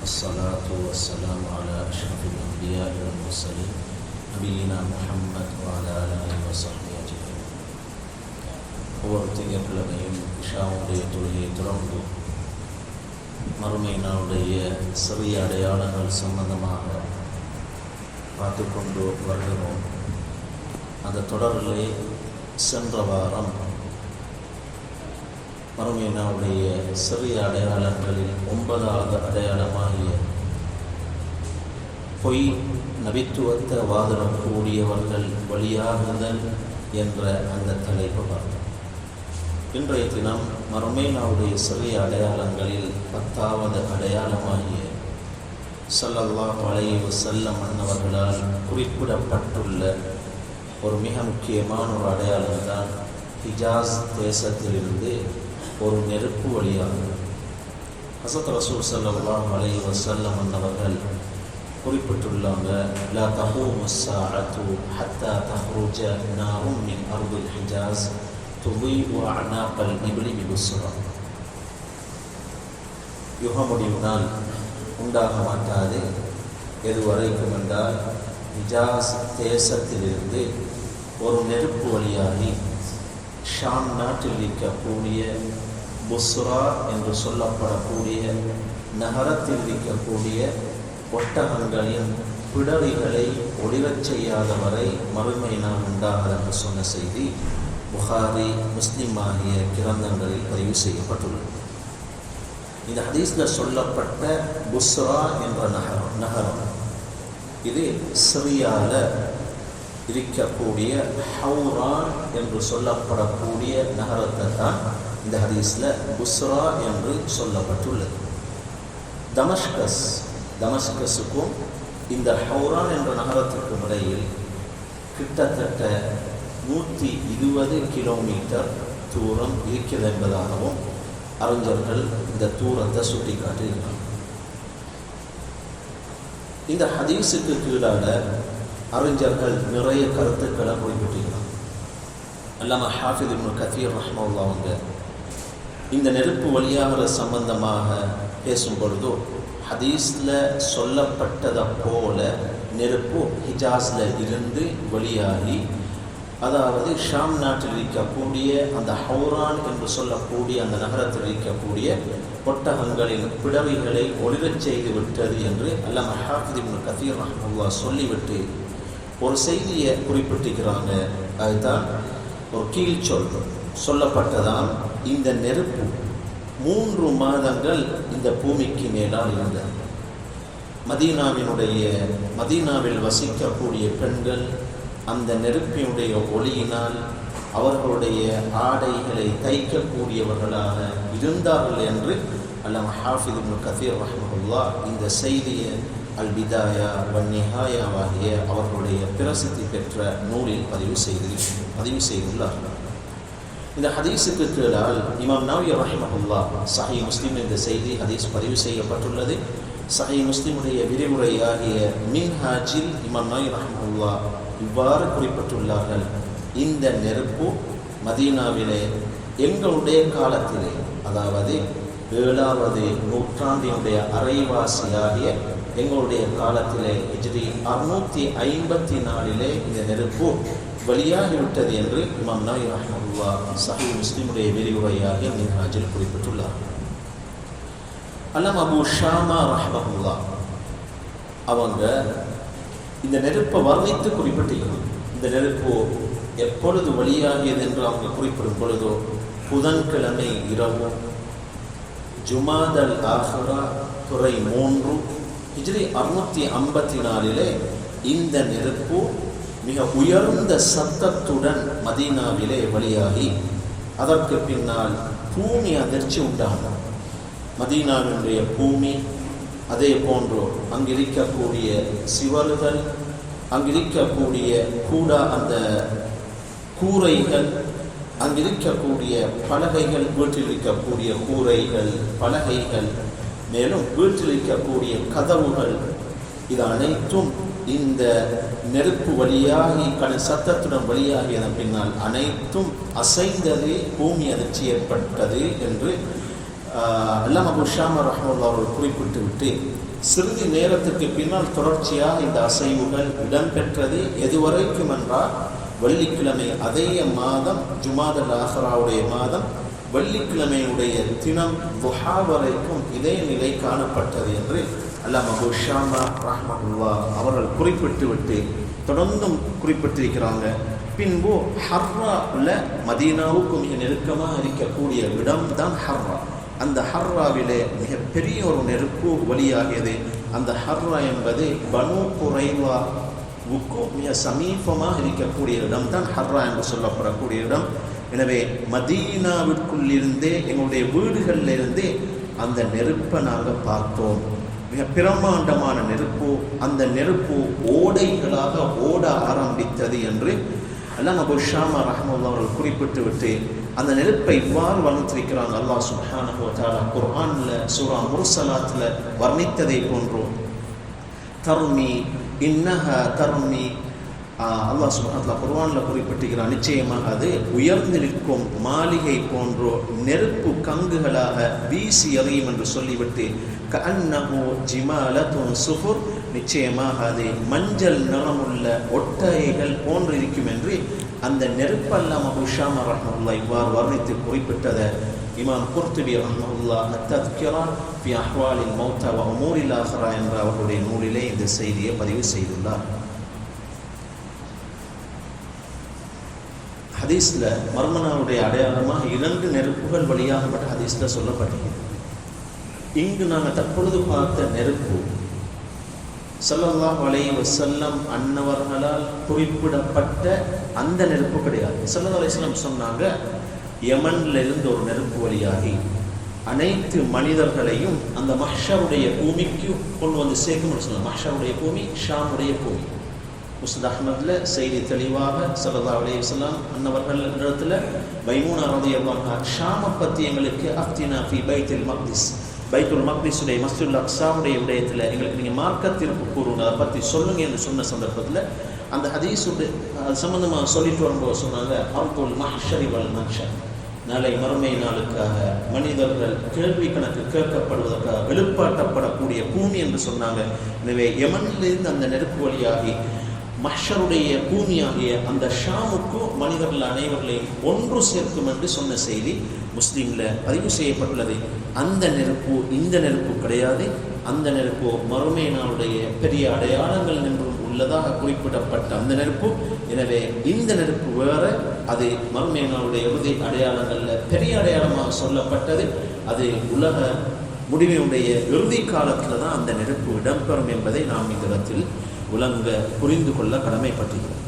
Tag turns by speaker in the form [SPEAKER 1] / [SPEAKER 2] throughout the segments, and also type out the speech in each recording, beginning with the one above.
[SPEAKER 1] والصلاة والسلام على أشرف الأنبياء والمرسلين نبينا محمد وعلى آله وصحبه أجمعين ஒவ்வொரு திங்கட்கிழமையும் இஷாவுடைய தொழுகையை தொடர்ந்து மறுமை நாளுடைய சிறிய அடையாளங்கள் சம்பந்தமாக பார்த்து கொண்டு வருகிறோம் அந்த தொடரிலே சென்ற வாரம் மறுமை சிறிய அடையாளங்களில் ஒன்பதாவது அடையாளமாகிய பொய் நபித்துவத்தை வாதிடக்கூடியவர்கள் வழியாகுதல் என்ற அந்த தலைப்பு பார்த்தோம் இன்றைய தினம் மறுமைனாவுடைய சிறிய அடையாளங்களில் பத்தாவது அடையாளமாகிய ஸல்லல்லாஹு பழைய செல்ல அன்னவர்களால் குறிப்பிடப்பட்டுள்ள ஒரு மிக முக்கியமான ஒரு அடையாளம் தான் ஹிஜாஸ் தேசத்திலிருந்து ஒரு நெருப்பு வழியாகும் ஹசத் ரசூல் ஸல்லல்லாஹு அலைஹி வசல்லம் வந்தவர்கள் குறிப்பிட்டுள்ளாங்க லா தகூமு அத்து ஹத்தா தஹ்ரூஜ நாரும் மின் அர்தில் ஹிஜாஸ் துபீஉ அனாகல் இப்லி பிபுஸ்ரா யுக முடிவினால் உண்டாக மாட்டாது. எதுவரைக்கும் என்றால் ஹிஜாஸ் தேசத்திலிருந்து ஒரு நெருப்பு வழியாகி ஷாம் நாட்டில் இருக்கக்கூடிய புஸ்ரா என்று சொல்லப்படக்கூடிய நகரத்தில் இருக்கக்கூடிய ஒட்டகங்களின் பிடரிகளை ஒளிரச் செய்யாத வரை மறுமை நாள் உண்டாகாது என்று சொன்ன செய்தி புகாரி முஸ்லிம் ஆகிய கிரந்தங்களில் பதிவு செய்யப்பட்டுள்ளது. இந்த ஹதீஸில் சொல்லப்பட்ட புஸ்ரா என்ற நகரம் நகரம். இது சிரியாவில் இருக்கக்கூடிய ஹவுரான் என்று சொல்லப்படக்கூடிய நகரத்தை தான் இந்த ஹதீஸில் புஸ்ரா என்று சொல்லப்பட்டுள்ளது. தமஸ்கஸ் தமஸ்கஸுக்கும் இந்த ஹவுரான் என்ற நகரத்திற்கும் இடையில் கிட்டத்தட்ட நூற்றி இருபது கிலோமீட்டர் தூரம் இருக்கிறது என்பதாகவும் அறிஞர்கள் இந்த தூரத்தை சுட்டி காட்டியிருக்கிறார் இந்த ஹதீஸுக்கு கீழாக அறிஞர்கள் நிறைய கருத்துக்களை குறிப்பிட்டிருக்கிறார் அல்லாம ஹாஃபித் இப்னு கத்தீர் ரஹ்மல்லா அவங்க இந்த நெருப்பு வழியாகிற சம்பந்தமாக பேசும் பொழுதோ ஹதீஸில் சொல்லப்பட்டதை போல நெருப்பு ஹிஜாஸில் இருந்து வெளியாகி அதாவது ஷாம் நாட்டில் இருக்கக்கூடிய அந்த ஹவுரான் என்று சொல்லக்கூடிய அந்த நகரத்தில் இருக்கக்கூடிய ஒட்டகங்களின் பிடவைகளை ஒளிரச் செய்து விட்டது என்று அல்லாம ஹாஃபித் இப்னு கதீர் சொல்லிவிட்டு ஒரு செய்தியை குறிப்பிட்டிருக்கிறாங்க. அதுதான் ஒரு கீழ் சொல் சொல்லப்பட்டதான் இந்த நெருப்பு மூன்று மாதங்கள் இந்த பூமிக்கு மேலால் இருந்தது. மதீனாவினுடைய மதீனாவில் வசிக்கக்கூடிய பெண்கள் அந்த நெருப்பினுடைய ஒளியினால் அவர்களுடைய ஆடைகளை தைக்கக்கூடியவர்களாக இருந்தார்கள் என்று அல்லாம ஹாஃபித் இப்னு கதீர் ரஹ்மஹுல்லா இந்த செய்தியை அல் பிதாயா வன்னிஹாயாவாகிய அவர்களுடைய பிரசித்தி பெற்ற நூலில் பதிவு செய்து பதிவு செய்துள்ளார்கள் இந்த ஹதீஸுக்கு கீழால் இமாம் நவி ரஹிமஹுல்லா சஹி முஸ்லீம் இந்த செய்தி ஹதீஸ் பதிவு செய்யப்பட்டுள்ளது. சஹி முஸ்லீமுடைய விரிவுரையாகிய மீன் ஹாஜில் இமாம் நவி ரஹிமஹுல்லா இவ்வாறு குறிப்பிட்டுள்ளார்கள். இந்த நெருப்பு மதீனாவிலே எங்களுடைய காலத்திலே அதாவது ஏழாவது நூற்றாண்டினுடைய அரைவாசியாகிய எங்களுடைய காலத்திலே இஜ்ரி அறுநூற்றி ஐம்பத்தி நாலிலே இந்த நெருப்பு வழியாகிவிட்டது என்று இமாம் நாய் ரஹமுல்லா சஹி முஸ்லிமுடைய விரிவுரையாக மின்ஹாஜில் குறிப்பிட்டுள்ளார். அல்லாம் அபு ஷாமா ரஹமஹுல்லா அவங்க இந்த நெருப்பை வர்ணித்து குறிப்பிட்டிருக்கணும் இந்த நெருப்பு எப்பொழுது வழியாகியது என்று அவங்க குறிப்பிடும் பொழுதோ புதன்கிழமை இரவு ஜுமாதல் ஆஹரா துறை மூன்று ஹிஜ்ரி அறுநூத்தி ஐம்பத்தி நாலிலே இந்த நெருப்பு மிக உயர்ந்த சத்தத்துடன் மதீனாவிலே வழியாகி அதற்கு பின்னால் பூமி அதிர்ச்சி உண்டாகும் மதீனாவினுடைய பூமி அதே போன்று அங்கிருக்கக்கூடிய சிவல்கள் அங்கிருக்கக்கூடிய கூட அந்த கூரைகள் அங்கிருக்கக்கூடிய பலகைகள் வீட்டில் இருக்கக்கூடிய கூரைகள் பலகைகள் மேலும் வீட்டில் இருக்கக்கூடிய கதவுகள் இது அனைத்தும் இந்த நெருப்பு வழியாகி கண சத்தத்துடன் வழியாகியதன் பின்னால் அனைத்தும் அசைந்தது பூமி அதிர்ச்சி ஏற்பட்டது என்று அல்லாம் அபு ஷாம ரஹமுல்லா அவர்கள் குறிப்பிட்டு விட்டு சிறிது நேரத்துக்கு பின்னால் தொடர்ச்சியாக இந்த அசைவுகள் இடம்பெற்றது. எதுவரைக்கும் என்றால் வெள்ளிக்கிழமை அதே மாதம் ஜுமாதல் ஆஹராவுடைய மாதம் வெள்ளிக்கிழமையுடைய தினம் துஹா வரைக்கும் இதே நிலை காணப்பட்டது என்று அல்லாஹ் அபு ரஹ்மல்லா அவர்கள் குறிப்பிட்டு விட்டு தொடர்ந்தும் குறிப்பிட்டிருக்கிறாங்க. பின்பு உள்ள மதீனாவுக்கு மிக நெருக்கமாக இருக்கக்கூடிய இடம் தான் ஹர்ரா. அந்த ஹர்ராவிலே மிகப்பெரிய ஒரு நெருப்பு வழியாகியது அந்த ஹர்ரா என்பது பனு குறைவாவுக்கு மிக சமீபமாக இருக்கக்கூடிய இடம் தான் ஹர்ரா என்று சொல்லப்படக்கூடிய இடம். எனவே மதீனாவிற்குள்ளிருந்தே எங்களுடைய வீடுகளில் இருந்தே அந்த நெருப்பை நாங்கள் பார்த்தோம். மிக பிரமாண்டமான நெருப்பு அந்த நெருப்பு ஓடைகளாக ஓட ஆரம்பித்தது என்று அல்லாஹ் அபு ஷாமா ரஹமுல்லா அவர்கள் குறிப்பிட்டு விட்டு அந்த நெருப்பை இவ்வாறு வர்ணித்திருக்கிறாங்க அல்லாஹ் சுப்ஹானஹு வ குர்ஆனில் சூரா முர்சலாத்தில் வர்ணித்ததை போன்றோம். தர்மி இன்னஹ தர்மி அல்லாஹ் சுப்ஹானஹு குர்வானில் குறிப்பிட்டிருக்கிறான் நிச்சயமாக அது உயர்ந்து நிற்கும் மாளிகை போன்றோ நெருப்பு கங்குகளாக வீசி எறியும் என்று சொல்லிவிட்டு கஅன்னஹு ஜிமாலத்தும் சுகுர் நிச்சயமாக அது மஞ்சள் நிறமுள்ள ஒட்டகைகள் போன்று இருக்கும் என்று அந்த நெருப்பல்லாம உஷாம ரஹமுல்லா இவ்வாறு வர்ணித்து குறிப்பிட்டதை இமாம் குர்த்துபி ரஹமுல்லா அத்தத்கிரா ஃபி அஹ்வாலில் மௌத்தா வ உமூரில் ஆஹ்ரா என்ற அவருடைய நூலிலே இந்த செய்தியை பதிவு செய்துள்ளார். ஹதீஸில் மர்மனாவுடைய அடையாளமாக இரண்டு நெருப்புகள் வழியாகப்பட்ட ஹதீஸில் சொல்லப்பட்டிருக்கிறது இங்கு நாங்கள் தற்பொழுது பார்த்த நெருப்பு சல்லல்லா அலை வசல்லம் அன்னவர்களால் குறிப்பிடப்பட்ட அந்த நெருப்பு கிடையாது. சல்லா அலிஸ்லாம் சொன்னாங்க யமன்ல இருந்து ஒரு நெருப்பு வழியாகி அனைத்து மனிதர்களையும் அந்த மஹ்ஷருடைய பூமிக்கு கொண்டு வந்து சேர்க்கும் சொன்னாங்க மஹ்ஷருடைய பூமி ஷாமுடைய பூமி. முஸ்தத் அஹ்மதில் செய்தி தெளிவாக சல்லா அலி அன்னவர்கள் இடத்துல வைமூனா ரதியல்லாஹா ஷாம பற்றி எங்களுக்கு அப்தினா ஃபி பைத்தில் மக்திஸ். பைத்துல் மக்திஸுடைய மஸ்துல் அக்ஸாவுடைய விடயத்தில் எங்களுக்கு நீங்கள் மார்க்கத்திற்கு கூறுங்க. அதை பற்றி சொல்லுங்க என்று சொன்ன சந்தர்ப்பத்தில் அந்த ஹதீஸுடைய அது சம்மந்தமாக சொல்லிட்டு வரும்போது சொன்னாங்க அர்புல் மஹ்ஷரி வல் மஹ்ஷர். நாளை மறுமை நாளுக்காக மனிதர்கள் கேள்வி கணக்கு கேட்கப்படுவதற்காக வெளிப்பாட்டப்படக்கூடிய பூமி என்று சொன்னாங்க. எனவே யமனிலிருந்து அந்த நெருப்பு வழியாகி மஷருடைய பூமியாகிய அந்த ஷாமுக்கும் மனிதர்கள் அனைவர்களையும் ஒன்று சேர்க்கும் என்று சொன்ன செய்தி முஸ்லீமில் பதிவு செய்யப்பட்டுள்ளது. அந்த நெருப்பு இந்த நெருப்பு கிடையாது. அந்த நெருப்பு மறுமை நாளுடைய பெரிய அடையாளங்கள் என்றும் உள்ளதாக குறிப்பிடப்பட்ட அந்த நெருப்பு. எனவே இந்த நெருப்பு வேற அது மறுமை நாளுடைய இறுதி அடையாளங்களில் பெரிய அடையாளமாக சொல்லப்பட்டது. அது உலக முடிவினுடைய இறுதி காலத்தில் தான் அந்த நெருப்பு இடம்பெறும் என்பதை நாம் இந்த இடத்தில் உலங்க புரிந்து கொள்ள கடமைப்பட்டிருக்கிறது.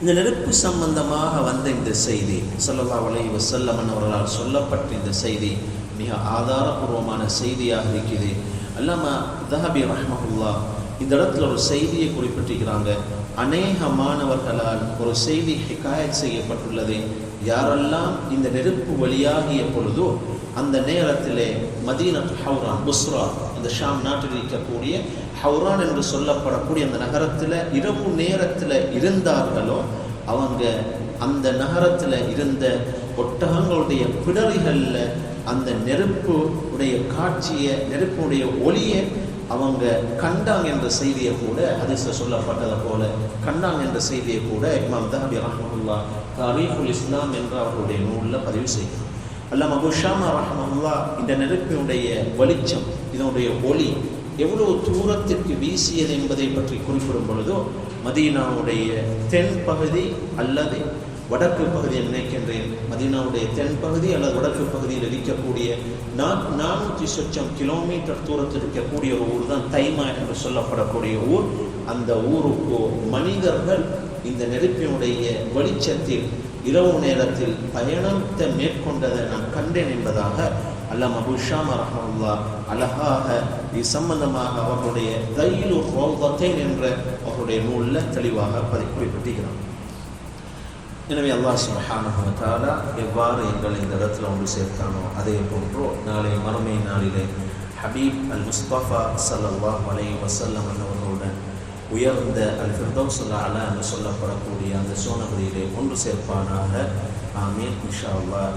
[SPEAKER 1] இந்த நெருப்பு சம்பந்தமாக வந்த இந்த செய்தி சல்லல்லா அலை வசல்லமன் அவர்களால் சொல்லப்பட்ட இந்த செய்தி மிக ஆதாரபூர்வமான செய்தியாக இருக்குது அல்லாம தஹபி ரஹ்மஹுல்லா இந்த இடத்துல ஒரு செய்தியை குறிப்பிட்டிருக்கிறாங்க. அநேக மாணவர்களால் ஒரு செய்தி ஹிகாயத் செய்யப்பட்டுள்ளது. யாரெல்லாம் இந்த நெருப்பு வழியாகிய பொழுதோ அந்த நேரத்திலே மதீனத் ஹவுரான் புஸ்ரா அந்த ஷாம் நாட்டில் இருக்கக்கூடிய ஹவுரான் என்று சொல்லப்படக்கூடிய அந்த நகரத்தில் இரவு நேரத்தில் இருந்தார்களோ அவங்க அந்த நகரத்தில் இருந்த ஒட்டகங்களுடைய பிடரிகளில் அந்த நெருப்பு உடைய காட்சியை நெருப்புடைய ஒளியை அவங்க கண்டாங்க என்ற செய்தியை கூட அதிச சொல்லப்பட்டதை போல கண்டாங்க என்ற செய்தியை கூட இமாம் தஹபி ரஹமுல்லா தாரீஃபுல் இஸ்லாம் என்று அவர்களுடைய நூலில் பதிவு செய்கிறார். அல்லாம குஷாமா ரஹமல்லா இந்த நெருப்பினுடைய வெளிச்சம் இதனுடைய ஒளி எவ்வளவு தூரத்திற்கு வீசியது என்பதை பற்றி குறிப்பிடும் பொழுதோ மதீனாவுடைய தென் பகுதி அல்லது வடக்கு பகுதியை நினைக்கின்றேன். மதீனாவுடைய தென் பகுதி அல்லது வடக்கு பகுதியில் இருக்கக்கூடிய நா நானூற்றி சொச்சம் கிலோமீட்டர் தூரத்தில் இருக்கக்கூடிய ஒரு ஊர் தான் தைமா என்று சொல்லப்படக்கூடிய ஊர். அந்த ஊருக்கு மனிதர்கள் இந்த நெருப்பினுடைய வெளிச்சத்தில் இரவு நேரத்தில் பயணத்தை மேற்கொண்டதை நான் கண்டேன் என்பதாக அல்ல அபு ஷாம் ரஹமுல்லா அழகாக இது சம்பந்தமாக அவர்களுடைய தைலு ரோதத்தைன் என்ற அவருடைய நூலில் தெளிவாக பதி குறிப்பிட்டுகிறான் எனவே அல்லாஹ் சுபஹானஹு எவ்வாறு எங்களை இந்த இடத்துல ஒன்று சேர்த்தானோ அதே போன்றோ நாளை மறுமை நாளிலே ஹபீப் அல் முஸ்தபா ஸல்லல்லாஹு அலைஹி வசல்லம் அவர்களுடன் உயர்ந்த அல் ஃபிர்தௌசுல் என்று சொல்லப்படக்கூடிய அந்த சோனபதியிலே ஒன்று சேர்ப்பானாக. ஆமீன் இன்ஷா அல்லாஹ்.